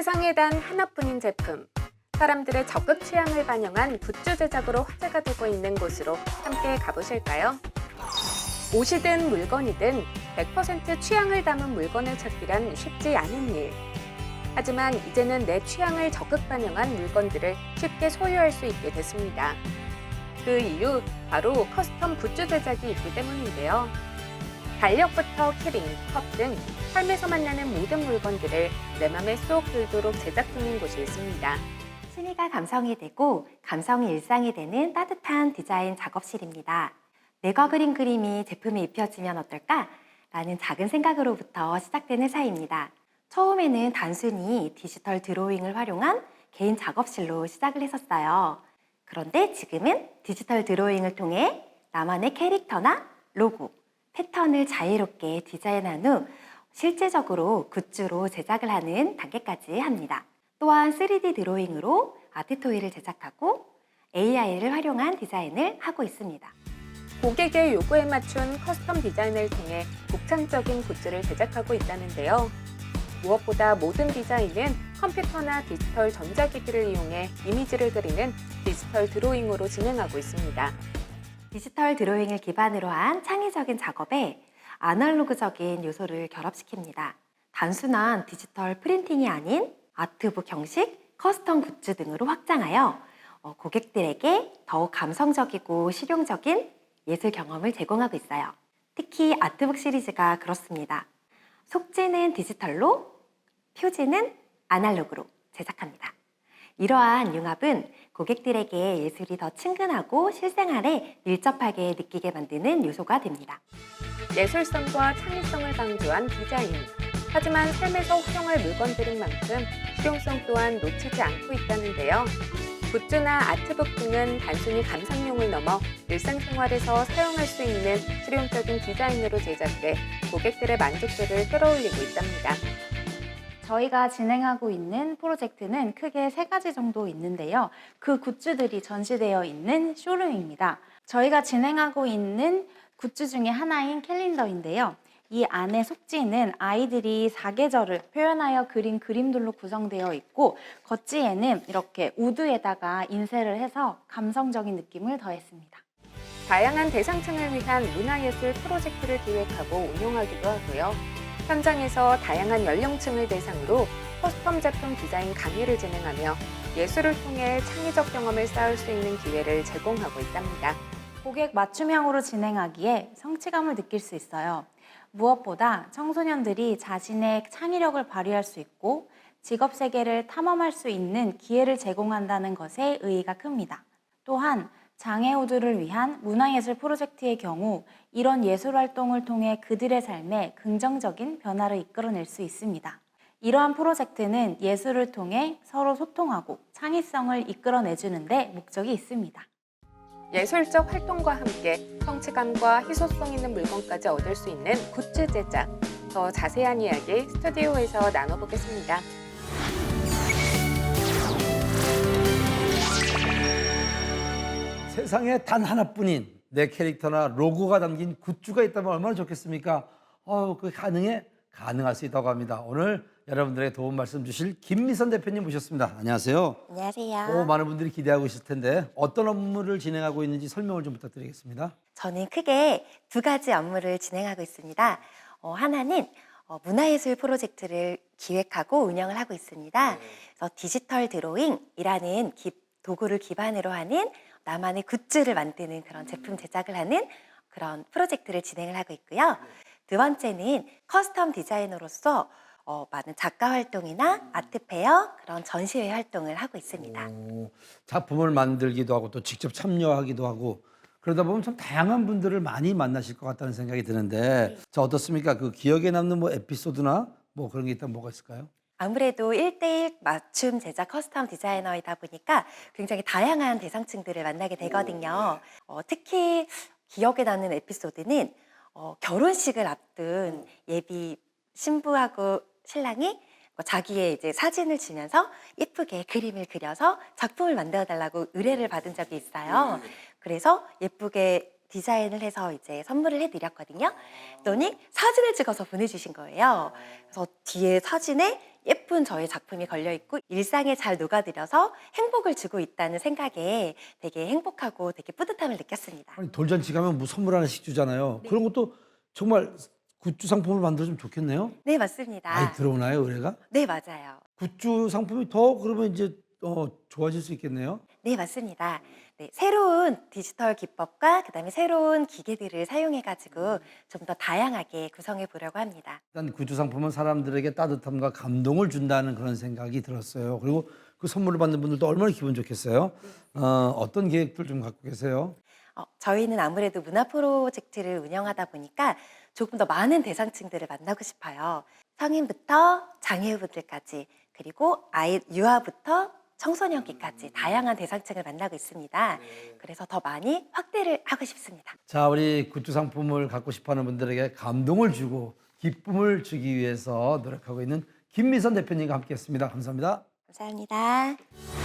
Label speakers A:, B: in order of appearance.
A: 세상에 단 하나뿐인 제품. 사람들의 적극 취향을 반영한 굿즈 제작으로 화제가 되고 있는 곳으로 함께 가보실까요? 옷이든 물건이든 100% 취향을 담은 물건을 찾기란 쉽지 않은 일. 하지만 이제는 내 취향을 적극 반영한 물건들을 쉽게 소유할 수 있게 됐습니다. 그 이유 바로 커스텀 굿즈 제작이 있기 때문인데요. 달력부터 키링, 컵 등 삶에서 만나는 모든 물건들을 내 맘에 쏙 들도록 제작 중인 곳이 있습니다.
B: 취미가 감성이 되고 감성이 일상이 되는 따뜻한 디자인 작업실입니다. 내가 그린 그림이 제품에 입혀지면 어떨까? 라는 작은 생각으로부터 시작된 회사입니다. 처음에는 단순히 디지털 드로잉을 활용한 개인 작업실로 시작을 했었어요. 그런데 지금은 디지털 드로잉을 통해 나만의 캐릭터나 로고, 패턴을 자유롭게 디자인한 후 실제적으로 굿즈로 제작을 하는 단계까지 합니다. 또한 3D 드로잉으로 아트토이를 제작하고 AI를 활용한 디자인을 하고 있습니다.
A: 고객의 요구에 맞춘 커스텀 디자인을 통해 독창적인 굿즈를 제작하고 있다는데요. 무엇보다 모든 디자인은 컴퓨터나 디지털 전자기기를 이용해 이미지를 그리는 디지털 드로잉으로 진행하고 있습니다.
B: 디지털 드로잉을 기반으로 한 창의적인 작업에 아날로그적인 요소를 결합시킵니다. 단순한 디지털 프린팅이 아닌 아트북 형식, 커스텀 굿즈 등으로 확장하여 어, 고객들에게 더욱 감성적이고 실용적인 예술 경험을 제공하고 있어요. 특히 아트북 시리즈가 그렇습니다. 속지는 디지털로, 표지는 아날로그로 제작합니다. 이러한 융합은 고객들에게 예술이 더 친근하고 실생활에 밀접하게 느끼게 만드는 요소가 됩니다.
A: 예술성과 창의성을 강조한 디자인. 하지만 삶에서 활용할 물건들인 만큼 실용성 또한 놓치지 않고 있다는데요. 굿즈나 아트북 등은 단순히 감상용을 넘어 일상생활에서 사용할 수 있는 실용적인 디자인으로 제작돼 고객들의 만족도를 끌어올리고 있답니다.
C: 저희가 진행하고 있는 프로젝트는 크게 세 가지 정도 있는데요. 그 굿즈들이 전시되어 있는 쇼룸입니다. 저희가 진행하고 있는 굿즈 중에 하나인 캘린더인데요. 이 안에 속지는 아이들이 사계절을 표현하여 그린 그림들로 구성되어 있고 겉지에는 이렇게 우드에다가 인쇄를 해서 감성적인 느낌을 더했습니다.
A: 다양한 대상층을 위한 문화예술 프로젝트를 기획하고 운영하기도 하고요. 현장에서 다양한 연령층을 대상으로 커스텀 제품 디자인 강의를 진행하며 예술을 통해 창의적 경험을 쌓을 수 있는 기회를 제공하고 있답니다.
C: 고객 맞춤형으로 진행하기에 성취감을 느낄 수 있어요. 무엇보다 청소년들이 자신의 창의력을 발휘할 수 있고 직업 세계를 탐험할 수 있는 기회를 제공한다는 것에 의의가 큽니다. 또한 장애우들을 위한 문화예술 프로젝트의 경우 이런 예술 활동을 통해 그들의 삶에 긍정적인 변화를 이끌어낼 수 있습니다. 이러한 프로젝트는 예술을 통해 서로 소통하고 창의성을 이끌어내주는데 목적이 있습니다.
A: 예술적 활동과 함께 성취감과 희소성 있는 물건까지 얻을 수 있는 굿즈 제작. 더 자세한 이야기 스튜디오에서 나눠보겠습니다.
D: 세상에 단 하나뿐인 내 캐릭터나 로고가 담긴 굿즈가 있다면 얼마나 좋겠습니까? 어, 그게 가능해? 가능할 수 있다고 합니다. 오늘 여러분들에게 도움 말씀 주실 김미선 대표님 모셨습니다. 안녕하세요.
B: 안녕하세요.
D: 오, 많은 분들이 기대하고 있을 텐데 어떤 업무를 진행하고 있는지 설명을 좀 부탁드리겠습니다.
B: 저는 크게 두 가지 업무를 진행하고 있습니다. 어, 하나는 어, 문화예술 프로젝트를 기획하고 운영을 하고 있습니다. 그래서 디지털 드로잉이라는 기- 도구를 기반으로 하는 나만의 굿즈를 만드는 그런 제품 제작을 하는 그런 프로젝트를 진행을 하고 있고요. 두 번째는 커스텀 디자이너로서 어, 많은 작가 활동이나 아트 페어 그런 전시회 활동을 하고 있습니다.
D: 오, 작품을 만들기도 하고 또 직접 참여하기도 하고 그러다 보면 참 다양한 분들을 많이 만나실 것 같다는 생각이 드는데 자 어떻습니까? 그 기억에 남는 뭐 에피소드나 뭐 그런 게 있다면 뭐가 있을까요?
B: 아무래도 1대1 맞춤 제작 커스텀 디자이너이다 보니까 굉장히 다양한 대상층들을 만나게 되거든요. 어, 특히 기억에 남는 에피소드는 어, 결혼식을 앞둔 예비 신부하고 신랑이 뭐 자기의 이제 사진을 주면서 예쁘게 그림을 그려서 작품을 만들어 달라고 의뢰를 받은 적이 있어요. 그래서 예쁘게 디자인을 해서 이제 선물을 해드렸거든요. 그랬더니 사진을 찍어서 보내주신 거예요. 그래서 뒤에 사진에 예쁜 저의 작품이 걸려 있고 일상에 잘 녹아들여서 행복을 주고 있다는 생각에 되게 행복하고 되게 뿌듯함을 느꼈습니다.
D: 아니 돌잔치 가면 뭐 선물 하나씩 주잖아요. 그런 것도 정말 굿즈 상품을 만들어주면 좋겠네요.
B: 네, 맞습니다.
D: 많이 들어오나요, 의뢰가?
B: 네, 맞아요.
D: 굿즈 상품이 더 그러면 이제 어, 좋아질 수 있겠네요.
B: 네, 맞습니다. 네, 새로운 디지털 기법과 그다음에 새로운 기계들을 사용해 가지고 좀 더 다양하게 구성해 보려고 합니다.
D: 일단 굿즈 상품은 사람들에게 따뜻함과 감동을 준다는 그런 생각이 들었어요. 그리고 그 선물을 받는 분들도 얼마나 기분 좋겠어요. 어, 어떤 계획들 좀 갖고 계세요?
B: 어, 저희는 아무래도 문화 프로젝트를 운영하다 보니까 조금 더 많은 대상층들을 만나고 싶어요. 성인부터 장애우분들까지 그리고 아이 유아부터 청소년기까지 다양한 대상층을 만나고 있습니다. 그래서 더 많이 확대를 하고 싶습니다.
D: 자, 우리 굿즈 상품을 갖고 싶어하는 분들에게 감동을 주고 기쁨을 주기 위해서 노력하고 있는 김미선 대표님과 함께했습니다. 감사합니다.
B: 감사합니다.